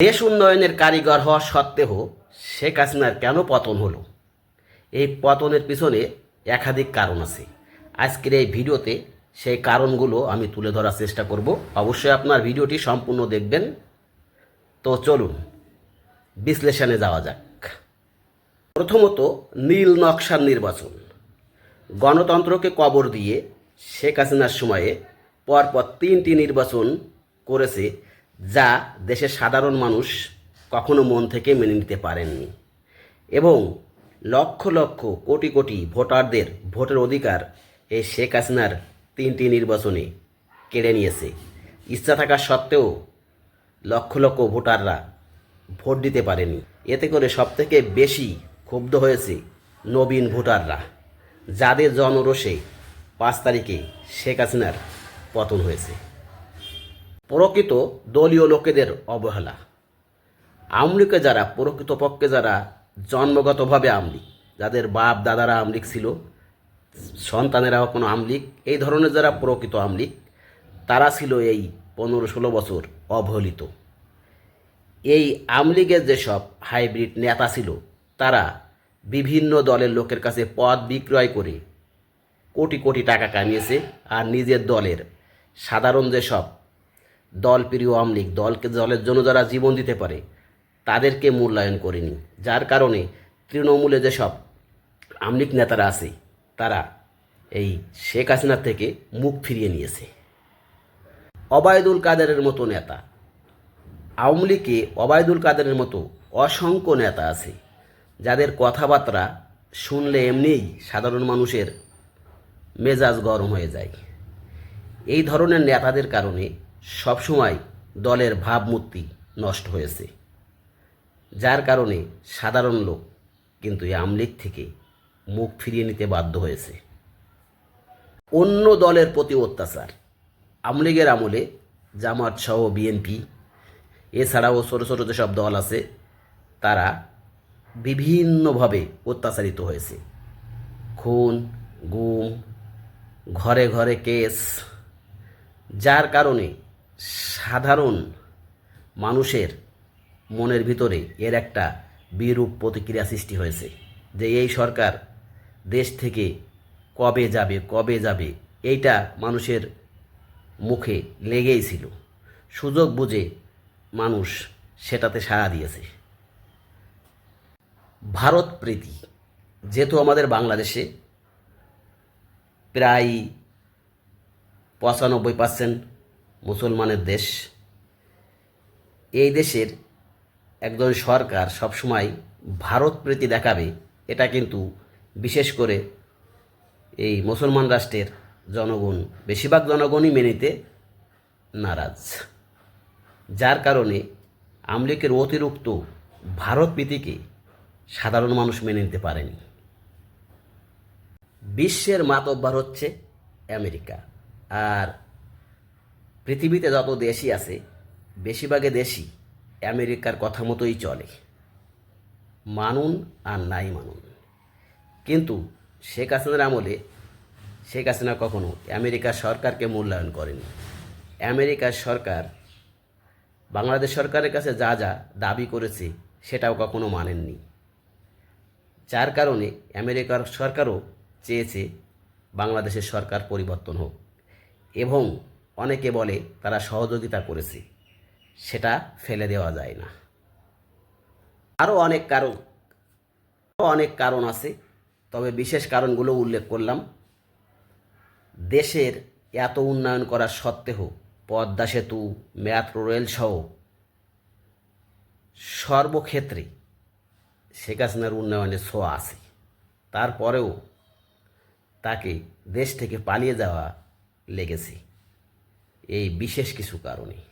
দেশ উন্নয়নের কারিগর হওয়া সত্ত্বেও শেখ হাসিনার কেন পতন হলো? এই পতনের পিছনে একাধিক কারণ আছে। আজকের এই ভিডিওতে সেই কারণগুলো আমি তুলে ধরার চেষ্টা করব। অবশ্যই আপনার ভিডিওটি সম্পূর্ণ দেখবেন। তো চলুন, বিশ্লেষণে যাওয়া যাক। প্রথমত, নীল নকশার নির্বাচন। গণতন্ত্রকে কবর দিয়ে শেখ হাসিনার সময়ে পরপর তিনটি নির্বাচন করেছে যা দেশের সাধারণ মানুষ কখনো মন থেকে মেনে নিতে পারেননি। এবং লক্ষ লক্ষ কোটি কোটি ভোটারদের ভোটের অধিকার এই শেখ হাসিনার তিনটি নির্বাচনে কেড়ে নিয়েছে। ইচ্ছা থাকা সত্ত্বেও লক্ষ লক্ষ ভোটাররা ভোট দিতে পারেনি। এতে করে সবথেকে বেশি ক্ষুব্ধ হয়েছে নবীন ভোটাররা, যাদের জনরোষে পাঁচ তারিখে শেখ হাসিনার পতন হয়েছে। প্রকৃত দলীয় লোকেদের অবহেলা। আমলিকে যারা প্রকৃতপক্ষে যারা জন্মগতভাবে আমলিক যাদের বাপ দাদারা আমলিক ছিল, সন্তানেরাও কোনো আমলিক, এই ধরনের যারা প্রকৃত আমলিক, তারা ছিল এই পনেরো ষোলো বছর অবহেলিত। এই আমলিগের যেসব হাইব্রিড নেতা ছিল, তারা বিভিন্ন দলের লোকের কাছে পদ বিক্রয় করে কোটি কোটি টাকা কামিয়েছে আর নিজের দলের সাধারণ যেসব দলপ্রিয় আমলিগ দলকে দলের জন্য যারা জীবন দিতে পারে, তাদেরকে মূল্যায়ন করেনি। যার কারণে তৃণমূলে যেসব আমলিক নেতারা আছে, তারা এই শেখ হাসিনার থেকে মুখ ফিরিয়ে নিয়েছে। অবায়দুল কাদেরের মতো নেতা, আওয়ামী লীগে অবায়দুল কাদেরের মতো অসংখ্য নেতা আছে, যাদের কথাবার্তা শুনলে এমনিই সাধারণ মানুষের মেজাজ গরম হয়ে যায়। এই ধরনের নেতাদের কারণে সবসময় দলের ভাবমূর্তি নষ্ট হয়েছে। যার কারণে সাধারণ লোক কিন্তু এই আমলিগ থেকে মুখ ফিরিয়ে নিতে বাধ্য হয়েছে। অন্য দলের প্রতি অত্যাচার। আমলিগের আমলে জামাত সহ বিএনপি, এছাড়াও ছোটো ছোটো যেসব দল আছে, তারা বিভিন্নভাবে অত্যাচারিত হয়েছে। খুন, গুম, ঘরে ঘরে কেস, যার কারণে সাধারণ মানুষের মনের ভিতরে এর একটা বিরূপ প্রতিক্রিয়া সৃষ্টি হয়েছে যে এই সরকার দেশ থেকে কবে যাবে কবে যাবে, এইটা মানুষের মুখে লেগেই ছিল। সুযোগ বুঝে মানুষ সেটাতে সাড়া দিয়েছে। ভারত প্রীতি, যেহেতু আমাদের বাংলাদেশে প্রায় পঁচানব্বই পার্সেন্ট মুসলমানের দেশ। এই দেশের একজন সরকার সবসময় ভারত প্রীতি দেখাবে, এটা কিন্তু বিশেষ করে এই মুসলমান রাষ্ট্রের জনগণ, বেশিরভাগ জনগণই মেনে নিতে নারাজ। যার কারণে আমলিকের অতিরিক্ত ভারত প্রীতিকে সাধারণ মানুষ মেনে নিতে পারেনি। বিশ্বের মাতব্বার হচ্ছে আমেরিকা। আর পৃথিবীতে যত দেশই আছে বেশিরভাগে দেশই আমেরিকার কথা মতোই চলে। মানুন আর নাই মানুন। কিন্তু শেখ হাসিনার আমলে, শেখ হাসিনা কখনো আমেরিকার সরকারকে মূল্যায়ন করেনি। আমেরিকার সরকার, বাংলাদেশ সরকারের কাছে যা যা দাবি করেছে, সেটাও কখনো মানেননি। যার কারণে আমেরিকার সরকারও চেয়েছে বাংলাদেশের সরকার পরিবর্তন হোক। এবং অনেকে বলে, তারা সহযোগিতা করেছে, সেটা ফেলে দেওয়া যায় না। আরও অনেক কারণ অনেক কারণ আছে, তবে বিশেষ কারণগুলো উল্লেখ করলাম। দেশের এত উন্নয়ন করা সত্ত্বেও পদ্মা সেতু মেট্রো রেল সহ সর্বক্ষেত্রে শেখ হাসিনার উন্নয়নের ছোঁয়া আছে। তারপরেও তাকে দেশ থেকে পালিয়ে যাওয়া লেগেছে। এই বিশেষ কিছু কারণে।